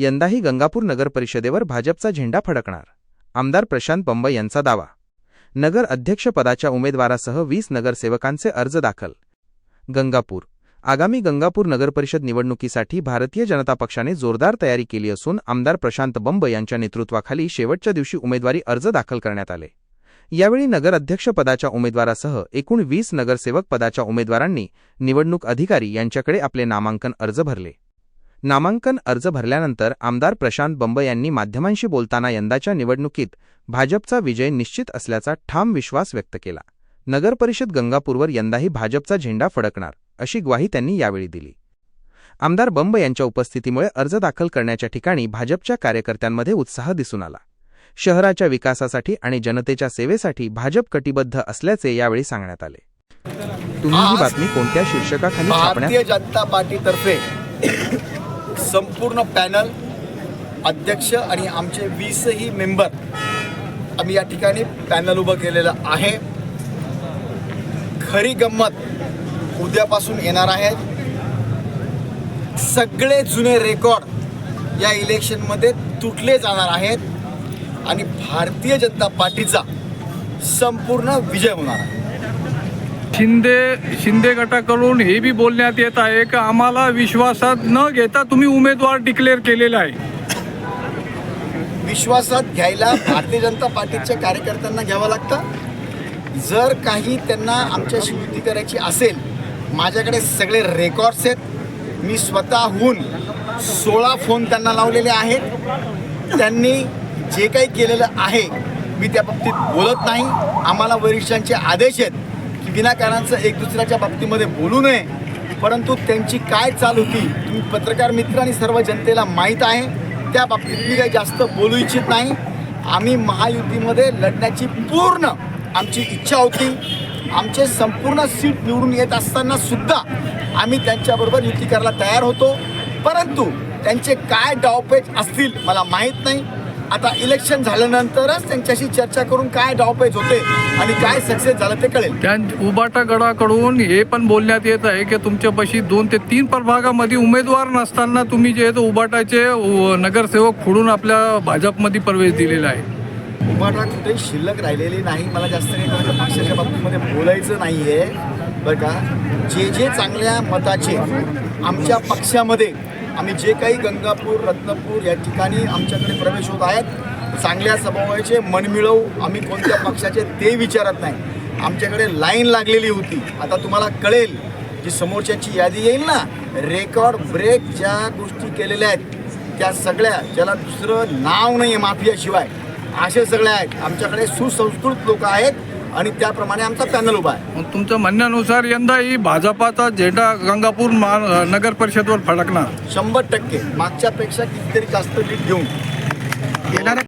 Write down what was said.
यंदाही गंगापूर नगर परिषदेवर भाजपचा झेंडा फडकणार. आमदार प्रशांत पंब यांचा दावा. नगर अध्यक्षपदाच्या उमेदवारासह वीस नगरसेवकांचे अर्ज दाखल. गंगापूर. आगामी गंगापूर नगरपरिषद निवडणुकीसाठी भारतीय जनता पक्षाने जोरदार तयारी केली असून आमदार प्रशांत बंब यांच्या नेतृत्वाखाली शेवटच्या दिवशी उमेदवारी अर्ज दाखल करण्यात आले. यावेळी नगर अध्यक्षपदाच्या उमेदवारासह एकूण वीस नगरसेवक पदाच्या उमेदवारांनी निवडणूक अधिकारी यांच्याकडे आपले नामांकन अर्ज भरले. नामांकन अर्ज भरल्यानंतर आमदार प्रशांत बंब यांनी माध्यमांशी बोलताना यंदाच्या निवडणुकीत भाजपचा विजय निश्चित असल्याचा ठाम विश्वास व्यक्त केला. नगरपरिषद गंगापूरवर यंदाही भाजपचा झेंडा फडकणार अशी ग्वाही त्यांनी यावेळी दिली. आमदार बंब यांच्या उपस्थितीमुळे अर्ज दाखल करण्याच्या ठिकाणी भाजपच्या कार्यकर्त्यांमध्ये उत्साह दिसून आला. शहराच्या विकासासाठी आणि जनतेच्या सेवेसाठी भाजप कटिबद्ध असल्याचे यावेळी सांगण्यात आले. तुम्ही ही बातमी कोणत्या शीर्षकाखाली भारतीय जनता पार्टीतर्फे संपूर्ण पॅनल अध्यक्ष आणि आमचे वीसही मेंबर आम्ही या ठिकाणी पॅनल उभं केलेलं आहे. खरी गंमत उद्यापासून येणार आहेत सगळे जुने रेकॉर्ड या इलेक्शनमध्ये तुटले जाणार आहेत आणि भारतीय जनता पार्टीचा संपूर्ण विजय होणार आहे. शिंदे शिंदे गटाकडून हे बी बोलण्यात येत आहे की आम्हाला विश्वासात न घेता तुम्ही उमेदवार डिक्लेअर केलेला आहे. विश्वासात घ्यायला भारतीय जनता पार्टीच्या कार्यकर्त्यांना घ्यावं लागतं. जर काही त्यांना आमच्याशी युती करायची असेल माझ्याकडे सगळे रेकॉर्ड्स आहेत. मी स्वतःहून सोळा फोन त्यांना लावलेले आहेत. त्यांनी जे काही केलेलं आहे मी त्या बाबतीत बोलत नाही. आम्हाला वरिष्ठांचे आदेश आहेत. विनाकारांचं एक दुसऱ्याच्या बाबतीमध्ये बोलू नये. परंतु त्यांची काय चाल होती तुम्ही पत्रकार मित्र आणि सर्व जनतेला माहीत आहे. त्या बाबतीत मी काही जास्त बोलू इच्छित नाही. आम्ही महायुतीमध्ये लढण्याची पूर्ण आमची इच्छा होती. आमचे संपूर्ण सीट निवडून येत असताना सुद्धा आम्ही त्यांच्याबरोबर युती करायला तयार होतो. परंतु त्यांचे काय डावपेच असतील मला माहीत नाही. आता इलेक्शन झाल्यानंतरच त्यांच्याशी चर्चा करून काय डावपेच होते आणि काय सक्सेस झालं ते कळेल. त्या उबाटा गडाकडून हे पण बोलण्यात येत आहे की तुमच्यापाशी दोन ते तीन प्रभागामध्ये उमेदवार नसताना तुम्ही जे उबाटाचे नगरसेवक फोडून आपल्या भाजपमध्ये प्रवेश दिलेला आहे. उभाटा कुठे शिल्लक राहिलेली नाही. मला जास्त काही कोणाच्या पक्षाच्या बाबतीमध्ये बोलायचं नाही आहे बरं का? जे जे चांगल्या मताचे आमच्या पक्षामध्ये आम्ही जे काही गंगापूर रत्नपूर या ठिकाणी आमच्याकडे प्रवेश होत आहेत चांगल्या स्वभावाचे मनमिळव आम्ही कोणत्या पक्षाचे ते विचारत नाही. आमच्याकडे लाईन लागलेली होती. आता तुम्हाला कळेल जी समोरच्याची यादी येईल ना रेकॉर्ड ब्रेक ज्या गोष्टी केलेल्या आहेत त्या सगळ्या ज्याला दुसरं नाव नाही आहे माफियाशिवाय असे सगळे आहेत. आमच्याकडे सुसंस्कृत लोक आहेत आणि त्याप्रमाणे आमचा पॅनल उभा आहे. मग तुमच्या म्हणण्यानुसार यंदाही भाजपाचा झेंडा गंगापूर महा नगर परिषदवर फडकणार. शंभर टक्के. मागच्यापेक्षा कितीतरी जास्त लीड घेऊन. येणाऱ्या